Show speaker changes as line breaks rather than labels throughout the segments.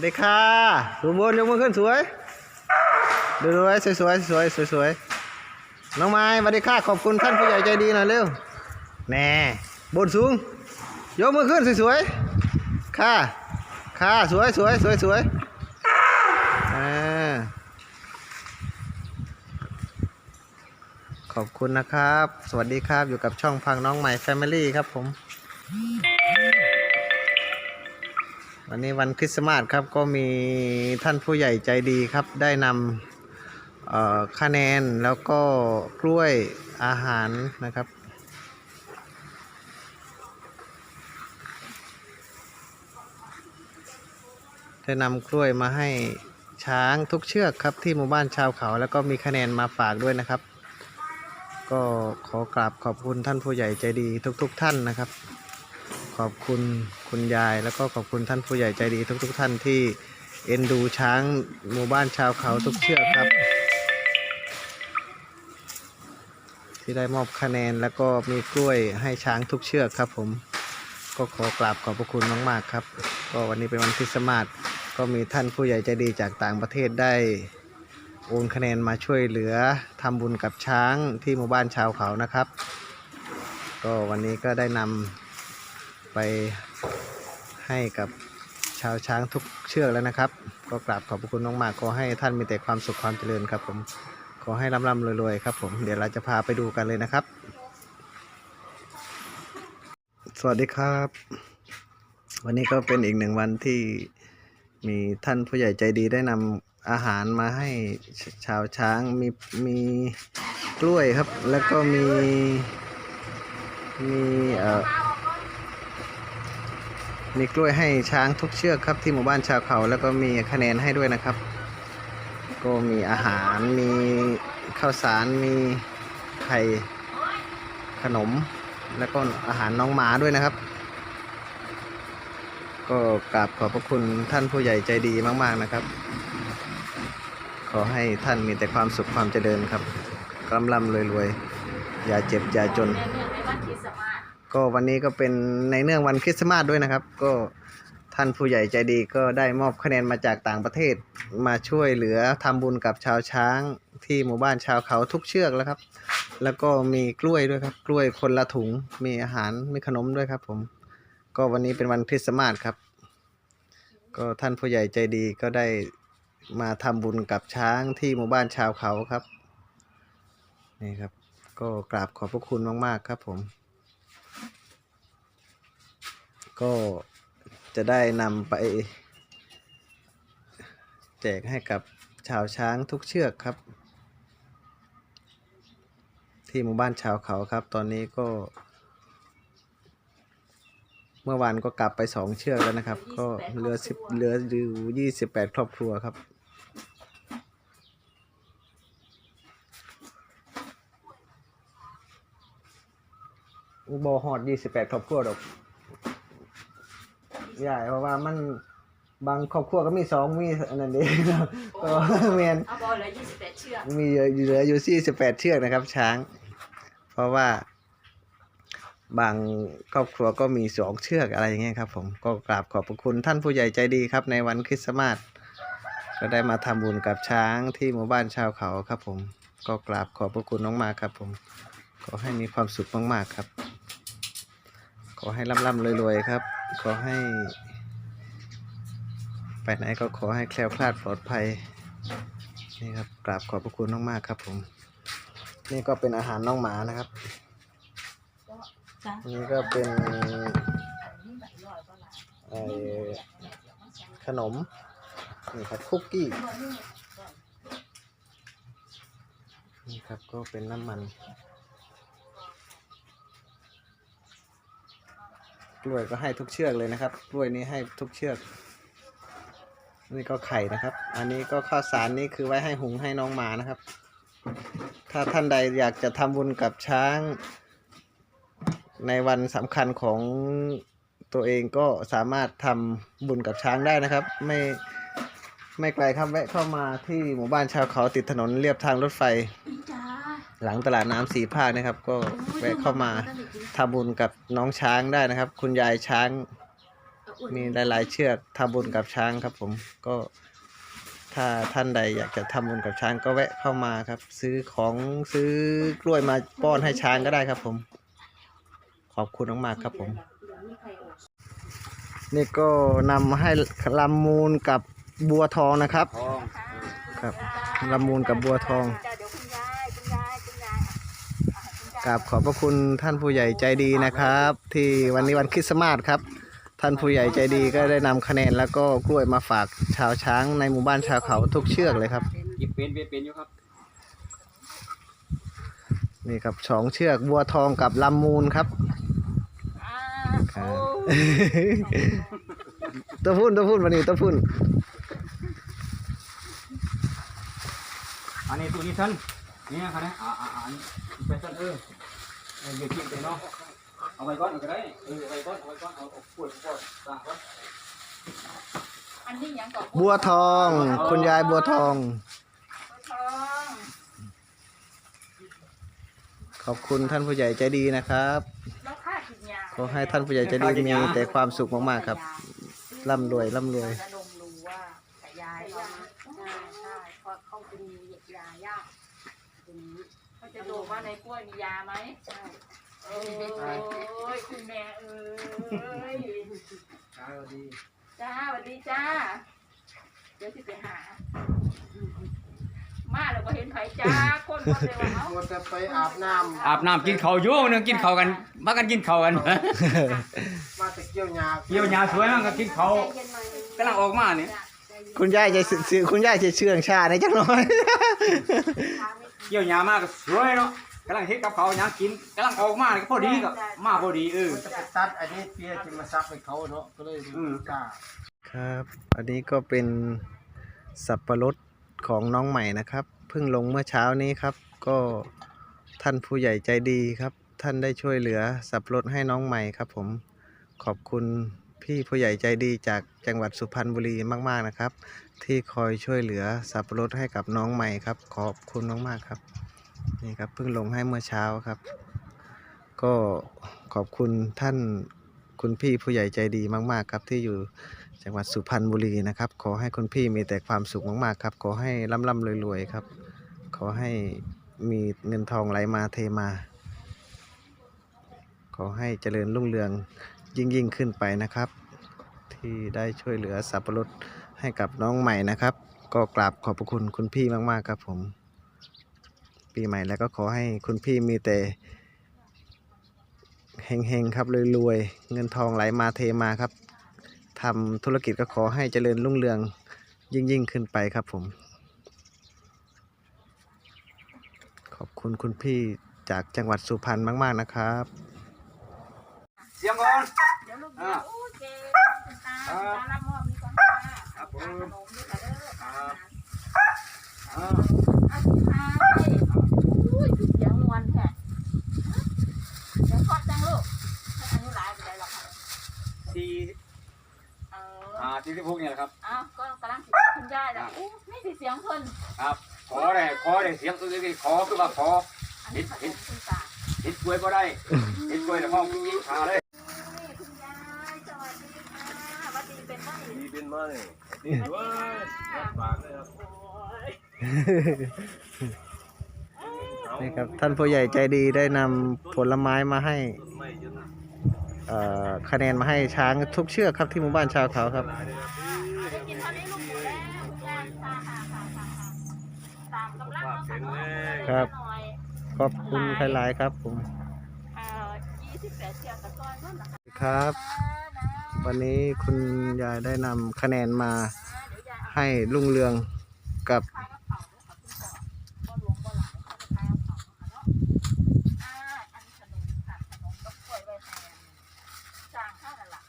วัสดีค่ะดูบนยกมือขึ้นสวยดูสวยสวยสวยสวยสวยสวยน้องไม้สวัสดีค่ะขอบคุณท่านผู้ใหญ่ใจดีหน่อยเร็วแน่บนสูงยกมือขึ้นสวยสวยค่ะค่ะสวยสวยสวยสวยขอบคุณนะครับ สวัสดีครับอยู่กับช่องพังน้องใหม่แฟมิลี่ครับผม วันนี้วันคริสต์มาสครับก็มีท่านผู้ใหญ่ใจดีครับ ได้นำคะแนนแล้วก็กล้วยอาหารนะครับ ได้นำกล้วยมาให้ช้างทุกเชือกครับที่หมู่บ้านชาวเขา แล้วก็มีคะแนนมาฝากด้วยนะครับ ก็ขอกราบขอบคุณท่านผู้ใหญ่ใจดีทุกๆท่านนะครับ ขอบคุณคุณยาย แล้วก็ขอบคุณท่านผู้ใหญ่ใจดีทุกๆท่านที่เอ็นดูช้างหมู่บ้านชาวเขาทุกเชือกครับ ที่ได้มอบคะแนนแล้วก็มีกล้วยให้ช้างทุกเชือกครับ ผมก็ขอกราบขอบพระคุณมากๆครับ ก็วันนี้เป็นวันคริสต์มาสก็มีท่านผู้ใหญ่ใจดีจากต่างประเทศได้โอนคะแนนมาช่วยเหลือทำบุญกับช้างที่หมู่บ้านชาวเขานะครับ ก็วันนี้ก็ได้นำ ไปให้กับชาวช้างทุกเชือกแล้วนะครับ ก็กราบขอบพระคุณมากๆขอให้ท่านมีแต่ความสุขความเจริญครับ ผมขอให้ร่ำร่ำรวยๆครับ ผมเดี๋ยวเราจะพาไปดูกันเลยนะครับ สวัสดีครับ วันนี้ก็เป็นอีกหนึ่งวันที่มีท่านผู้ใหญ่ใจดีได้นำอาหารมาให้ชาวช้างมีมีกล้วยครับ แล้วก็มีมีเอ่อ มีกล้วยให้ช้างทุกเชือกครับที่หมู่บ้านชาวเขา แล้วก็มีคะแนนให้ด้วยนะครับ ก็มีอาหารมีข้าวสารมีไข่ขนม แล้วก็อาหารน้องหมาด้วยนะครับ ก็กราบขอบพระคุณท่านผู้ใหญ่ใจดีมาก ๆนะครับ ขอให้ท่านมีแต่ความสุขความเจริญครับร่ำร่ำรวยรวยๆอย่าเจ็บอย่าจน ก็วันนี้ก็เป็นในเนื่องวันคริสต์มาสด้วยนะครับ ก็ท่านผู้ใหญ่ใจดีก็ได้มอบคะแนนมาจากต่างประเทศ มาช่วยเหลือทำบุญกับชาวช้างที่หมู่บ้านชาวเขาทุกเชือกแล้วครับ แล้วก็มีกล้วยด้วยครับ กล้วยคนละถุงมีอาหารมีขนมด้วยครับ ผม ก็วันนี้เป็นวันคริสต์มาสครับ ก็ท่านผู้ใหญ่ใจดีก็ได้มาทำบุญกับช้างที่หมู่บ้านชาวเขาครับนี่ครับ ก็กราบขอบพระคุณมาก ๆ ครับผม ก็จะได้นำไป แจกให้กับชาวช้างทุกเชือกครับ ที่หมู่บ้านชาวเขาครับ ตอนนี้ก็ เมื่อวานก็กลับไปสองเชือกแล้วนะครับ ก็เหลือสิบเหลืออยู่ยี่สิบแปดครอบครัวครับโบอฮอดยี่สิบแปดครอบครัวดอก ใหญ่เพราะว่ามันบางครอบครัวก็มีสองมีอันนั้นเองก็เมียน
เอาบอลเลยยี่สิบแปดเชือก
มีเหลืออยู่สี่สิบแปดเชือกนะครับ ช้าง เพราะว่า บางครอบครัวก็มีสองเชือกอะไรอย่างเงี้ยครับ ผมก็กราบขอบพระคุณท่านผู้ใหญ่ใจดีครับ ในวันคริสต์มาสก็ได้มาทำบุญกับช้างที่หมู่บ้านชาวเขาครับ ผม ก็กราบขอบพระคุณน้องมากครับ ผมขอให้มีความสุขมากๆครับ ขอให้ร่ำร่ำรวยๆครับ ขอให้ ไปไหนก็ขอให้แคล้วคลาดปลอดภัย นี่ครับกราบขอบพระคุณมากๆครับผม นี่ก็เป็นอาหารน้องหมานะครับนี่ก็เป็นขนม นี่ครับคุกกี้ นี่ครับก็เป็นน้ำมัน ล้วยก็ให้ทุกเชือกเลยนะครับ กล้วยนี้ให้ทุกเชือก นี่ก็ไข่นะครับ อันนี้ก็ข้าวสารนี่คือไว้ให้หุงให้น้องหมานะครับ ถ้าท่านใดอยากจะทำบุญกับช้าง ในวันสำคัญของตัวเองก็สามารถทำบุญกับช้างได้นะครับ ไม่ไม่ไกลครับแวะเข้ามาที่หมู่บ้านชาวเขาติดถนนเรียบทางรถไฟ หลังตลาดน้ำสีภาคนะครับ ก็แวะเข้ามาทำบุญกับน้องช้างได้นะครับ คุณยายช้าง มีหลายๆเชือกทำบุญกับช้างครับ ผมก็ถ้าท่านใดอยากจะทำบุญกับช้างก็แวะเข้ามาครับ ซื้อของซื้อกล้วยมาป้อนให้ช้างก็ได้ครับผม ขอบคุณมากๆครับผม นี่ก็นำให้ลำมูลกับบัวทองนะครับ ครับลำมูลกับบัวทอง
คุณยาย
กราบขอบพระคุณท่านผู้ใหญ่ใจดีนะครับ ที่วันนี้วันคริสต์มาสครับ ท่านผู้ใหญ่ใจดีก็ได้นำคะแนนแล้วก็กล้วยมาฝากชาวช้างในหมู่บ้านชาวเขาทุกเชือกเลยครับ
หยิบเป็นเป็นเป็นอยู่ครับ
นี่ครับสองเชือกบัวทองกับลำมูลครับ
อ่า
ครับ
โอ้
ตัวพุ่นตัวพุ่นวันนี้ตัวพุ่น
อันนี้ตัวนี้ท่าน นี่นะครับเนี่ยอ่าอ่าอ่าอันนี้เป็นท่านเออเออเดี๋ยวกินไปเนาะเอาไว้ก่อนเอาก็ได้เออเอาไว้ก่อนเอาไว้ก่อนเอาเอาขวดขวดตากไว้
อันนี้ยังก่อน
บัวทอง คุณยายบัวทอง
บัวทอง
ขอบคุณท่านผู้ใหญ่ใจดีนะครับ
แล้วค่ากินยา
ขอให้ท่านผู้ใหญ่ใจดีมีแต่ความสุขมากๆครับร่ำรวยร่ำรวย
ระดมรู้ว่าแต่ยายยาใช่ใช่เพราะเขาจะมียายากตรงนี้เขา จะดูว่าในกล้วยมียาไหมใช่โอ้ยคุณแม่เอ้ยจ้าสวัสดีจ้า เดี๋ยวสิไปหา มาแล้วก็เห็นไผจ้าคนคนเลยว่าเอ้า
มัวแต่ไปอาบน้
อาบน้ำกินข้าวอยู่นึงกินข้าวกันมากันกินข้าวกันำ
มาแต่เกี่ยวหญ้า
เกี่ยวหญ้าสวยมันก็กินข้าวกำลังออกมาเนี่ย
คุณยายจะซื้อคุณยายจะเชื่องชาในจังหน่อย
เกี่ยวหญ้ามากก็สวยเนาะกำลังเฮ็ดกับข้าวหยังกินกำลังออกมาเนี่ยก็พอดีก็มาพอดีเออ
มันจะไปตัดอันนี้เปียจะมาซับให้เขาเนาะก็เลย
อืม
กล้า
ครับ อันนี้ก็เป็นสับปะรดของน้องใหม่นะครับ เพิ่งลงเมื่อเช้านี้ครับ ก็ท่านผู้ใหญ่ใจดีครับ ท่านได้ช่วยเหลือสับปะรดให้น้องใหม่ครับผม ขอบคุณ พี่ผู้ใหญ่ใจดีจากจังหวัดสุพรรณบุรีมากๆนะครับ ที่คอยช่วยเหลือสับปะรดให้กับน้องใหม่ครับ ขอบคุณมากๆครับนี่ครับเพิ่งลงให้เมื่อเช้าครับ ก็ขอบคุณท่านคุณพี่ผู้ใหญ่ใจดีมาก ๆ ครับที่อยู่จังหวัดสุพรรณบุรีนะครับ ขอให้คุณพี่มีแต่ความสุขมากๆครับ ขอให้ร่ำร่ำรวยๆครับ ขอให้มีเงินทองไหลมาเทมา ขอให้เจริญรุ่งเรือง ยิ่งยิ่งขึ้นไปนะครับ ที่ได้ช่วยเหลือสับปะรดให้กับน้องใหม่นะครับ ก็กราบขอบพระคุณคุณพี่มากๆครับผม ปีใหม่แล้วก็ขอให้คุณพี่มีแต่เฮงๆครับรวยๆเงินทองไหลมาเทมาครับทำธุรกิจก็ขอให้เจริญรุ่งเรืองยิ่งยิ่งขึ้นไปครับผม ขอบคุณคุณพี่จากจังหวัดสุพรรณมาก ๆ นะครับ
เสียงก่อน
เดี๋ยวลูกเดี๋ยวโอเคคุณตาคุณตารับมอบนี่ก่อนค่ะ
ครับผม
ขนมนี่ค่ะเด้อค่ะ
อ่า
อาทิตย์ไทยอุ้ยเสียงนวลแท้เดี๋ยวพอดจังลูกให้อนุรักษ์ไปได้หรอกค่ะ
สี่
เออ
อ่าสี่สิบหกเนี่ยแหละครับ
อ้าวก็กำลังสิคุณยายแล้วอู้นี่สิเสียงเพิ่น
ครับ ขอได้ขอได้เสียงตัวนี้ขอคือว่าขอ
อันนี้ขนมคุณตา
เห็ดกล้วยบ่ได้เห็ดกล้วยในห้องยิ่งขาเลย
นี่คุณยายสวัสดีค่ะสวัสดี เป็นบ้าน
ดีเป็นมาเลย
สวัสดีค่ะ
ฝากเลยครับ
โอ้ย
นี่ครับ ท่านผู้ใหญ่ใจดีได้นำผลไม้มาให้
ไม่จน
เอ่อคะแนนมาให้ช้างทุกเชือกครับที่หมู่บ้านชาวเขาครับ
ได้กินเท่านี้ลูกหมูแล้วคุณยายค่ะค่ะค่ะค่ะค่ะตามกำลังเราสนุก
ครับ
หน่อย
ขอบคุณหลายๆครับผม
เอ่อ28เชือกกับซอยนั่นนะคะ
ครับ
นะ
วันนี้คุณยายได้นำคะแนนมาให้ลุงเรืองกับ
ขายกระเป๋าด้วยค่ะคุณก่อนบ่หลวงบ่หลายเขาจะขายกระเป๋าค่ะเนาะอ่าอันนี้ขนมค่ะขนมก็กล้วยไว้แทนจางข้าวนั่นล่ะ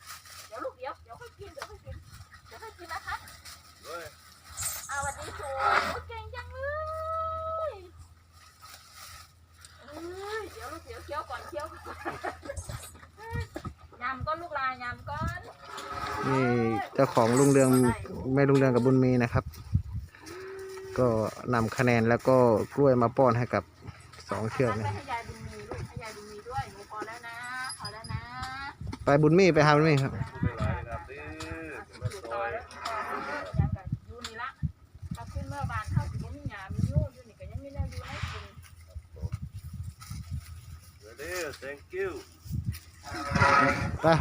เดี๋ยวลูกเดี๋ยวเดี๋ยวค่อยกินเดี๋ยวค่อยกินเดี๋ยวค่อยกินนะคะเอาวันนี้โชว์โอ้เก่งจังเลยเอ้ยเดี๋ยวลูกเดี๋ยวเคี้ยวก่อนเคี้ยวก่อนยำก้อนลูกลายยำก้อน
นี่เจ้าของลุงเรืองแม่ลุงเรืองกับบุญมีนะครับ ก็นำคะแนนแล้วก็กล้วยมาป้อนให้กับสองเชือก
ไป
นะ
ให้ยายบุญมีลูกให้ยายบุญมีด้วยหนูพอแล้วนะพอแล้วนะ
ไปบุญมีไปหาบุญมีครับ
ไปหลายนะครับ